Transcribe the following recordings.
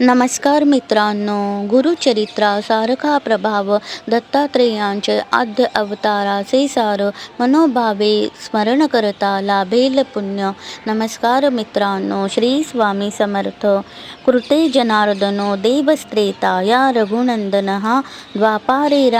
नमस्कार मित्रांनो गुरुचरित्रा सारखा प्रभाव दत्तात्रेयांचे आद्य अवताराचे सार मनोभावे स्मरण करता लाभेल पुण्य. नमस्कार मित्रांनो श्री स्वामी समर्थ. कृते जनार्दनो देवस्त्रेता या रघुनंदन हा द्वापारे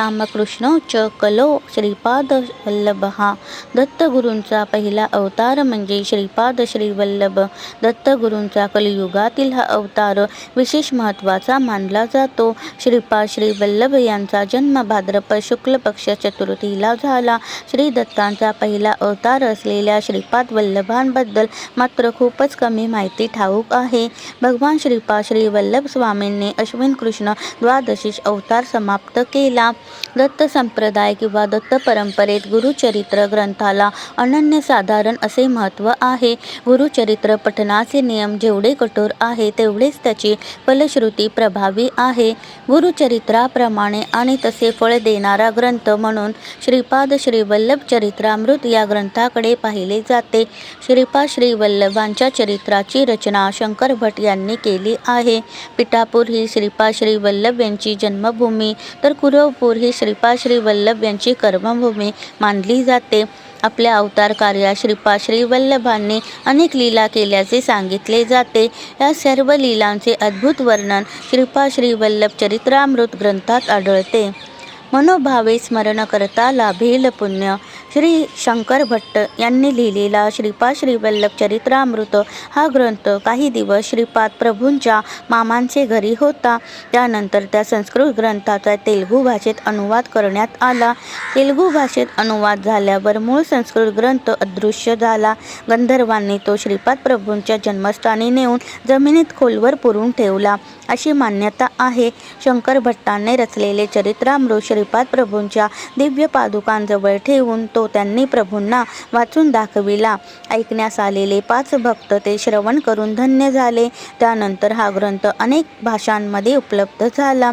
च कलो श्रीपाद वल्लभ. हा दत्तगुरूंचा पहिला अवतार म्हणजे श्रीपाद श्रीवल्लभ. दत्तगुरूंचा कलियुगातील हा अवतार विशेष महत्त्वाचा मानला जातो. श्रीपाद श्री वल्लभ यांचा जन्म भाद्रपद शुक्ल पक्ष चतुर्थीला झाला. श्री दत्तांचा पहिला अवतार असलेल्या श्रीपाद वल्लभांबद्दल मात्र खूपच कमी माहिती ठाऊक आहे. भगवान श्रीपाद श्री वल्लभ स्वामींनी अश्विन कृष्ण द्वादशीच अवतार समाप्त केला. दत्त संप्रदाय किंवा दत्त परंपरेत गुरुचरित्र ग्रंथाला अनन्यसाधारण असे महत्त्व आहे. गुरुचरित्र पठणाचे नियम जेवढे कठोर आहे तेवढेच त्याची फलश्रुती प्रभावी आहे. गुरुचरित्राप्रमाणे आणि तसे फळ देणारा ग्रंथ म्हणून श्रीपाद श्रीवल्लभ चरित्रामृत या ग्रंथाकडे पाहिले जाते. श्रीपाद श्रीवल्लभांच्या चरित्राची रचना शंकर भट यांनी केली आहे. पिठापूर ही श्रीपाद श्रीवल्लभ यांची जन्मभूमी तर कुरवपूर ही श्रीपाद श्रीवल्लभ यांची कर्मभूमी मानली जाते. आपल्या अवतार कार्यात श्रीपाद वल्लभांनी अनेक लीला केल्याचे सांगितले जाते. या सर्व लीलांचे अद्भुत वर्णन श्रीपा श्रीवल्लभ चरित्रामृत ग्रंथात आढळते. मनोभावे स्मरण करता लाभेल पुण्य. श्री शंकर भट्ट यांनी लिहिलेला श्रीपाद श्रीवल्लभ चरित्रामृत हा ग्रंथ काही दिवस श्रीपाद प्रभूंच्या मामांचे घरी होता. त्यानंतर त्या संस्कृत ग्रंथाचा तेलुगू भाषेत अनुवाद करण्यात आला. तेलुगू भाषेत अनुवाद झाल्यावर मूळ संस्कृत ग्रंथ अदृश्य झाला. गंधर्वांनी तो श्रीपाद प्रभूंच्या जन्मस्थानी नेऊन जमिनीत खोलवर पुरून ठेवला. अशी मान्यता आहे. शंकर भट्टांनी रचलेले चरित्रामृत श्री श्रीपाद प्रभूंच्या दिव्य पादुकांजवळ ठेवून तो त्यांनी प्रभूंना वाचून दाखविला. ऐकण्यास आलेले पाच भक्त ते श्रवण करून धन्य झाले. त्यानंतर हा ग्रंथ अनेक भाषांमध्ये उपलब्ध झाला.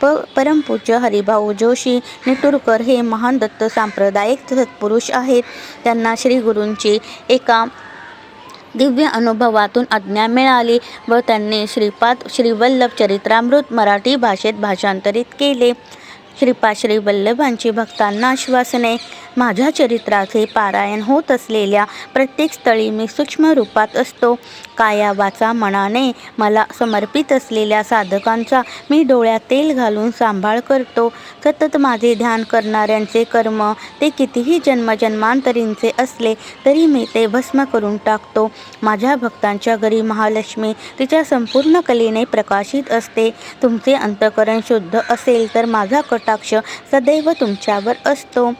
प परमपूज्य हरिभाऊ जोशी निटुरकर हे महान दत्त सांप्रदायिक सत्पुरुष आहेत. त्यांना श्री गुरूंची एका दिव्य अनुभवातून आज्ञा मिळाली व त्यांनी श्रीपाद श्रीवल्लभ चरित्रामृत मराठी भाषेत भाषांतरित केले. श्रीपाद श्री वल्लभांची भक्तांना आश्वासने माझ्या चरित्राचे पारायण होत असलेल्या प्रत्येक स्थळी मी सूक्ष्म रूपात असतो. कायावाचा मनाने मला समर्पित असलेल्या साधकांचा मी डोळ्यात तेल घालून सांभाळ करतो. सतत माझे ध्यान करणाऱ्यांचे कर्म ते कितीही जन्मजन्मांतरींचे असले तरी मी ते भस्म करून टाकतो. माझ्या भक्तांच्या घरी महालक्ष्मी तिच्या संपूर्ण कलेने प्रकाशित असते. तुमचे अंतकरण शुद्ध असेल तर माझा कटाक्ष सदैव तुमच्यावर असतो.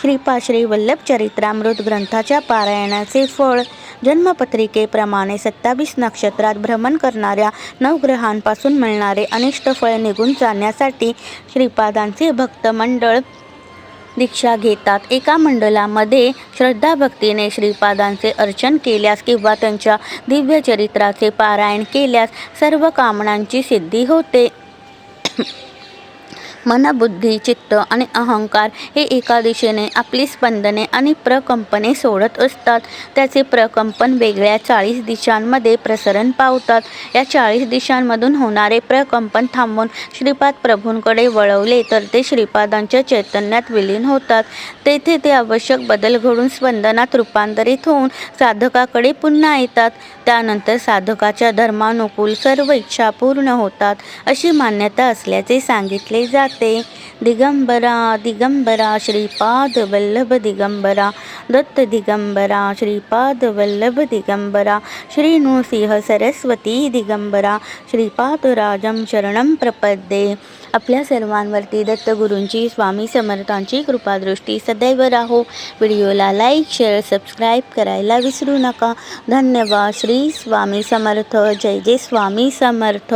श्रीपा श्री वल्लभ चरित्रामृत ग्रंथाच्या पारायणाचे फळ. जन्मपत्रिकेप्रमाणे सत्तावीस नक्षत्रात भ्रमण करणाऱ्या नवग्रहांपासून मिळणारे अनिष्ट फळ निघून जाण्यासाठी श्रीपादांचे भक्त मंडळ दीक्षा घेतात. एका मंडलामध्ये श्रद्धाभक्तीने श्रीपादांचे अर्चन केल्यास किंवा त्यांच्या दिव्य चरित्राचे पारायण केल्यास सर्व कामनांची सिद्धी होते. मन बुद्धी चित्त आणि अहंकार हे एका दिशेने आपली स्पंदने आणि प्रकंपने सोडत असतात. त्याचे प्रकंपन वेगळ्या चाळीस दिशांमध्ये प्रसरण पावतात. या चाळीस दिशांमधून होणारे प्रकंपन थांबून श्रीपाद प्रभूंकडे वळवले तर ते श्रीपादांच्या चैतन्यात विलीन होतात. तेथे ते आवश्यक बदल घडून स्पंदनात रूपांतरित होऊन साधकाकडे पुन्हा येतात. त्यानंतर साधकाच्या धर्मानुकूल सर्व इच्छा पूर्ण होतात अशी मान्यता असल्याचे सांगितले जाते. दिगंबरा दिगंबरा श्रीपाद वल्लभ दिगंबरा। दत्त दिगंबरा श्रीपाद वल्लभ दिगंबरा। श्री नृसिंह सरस्वती दिगंबरा। श्रीपाद राजम शरणम प्रपद्ये। आपल्या सर्वांवरती दत्तगुरूंची स्वामी समर्थांची कृपादृष्टी सदैव राहो. व्हिडिओला लाईक शेअर सबस्क्राईब करायला विसरू नका. धन्यवाद. श्री स्वामी समर्थ. जय जय स्वामी समर्थ.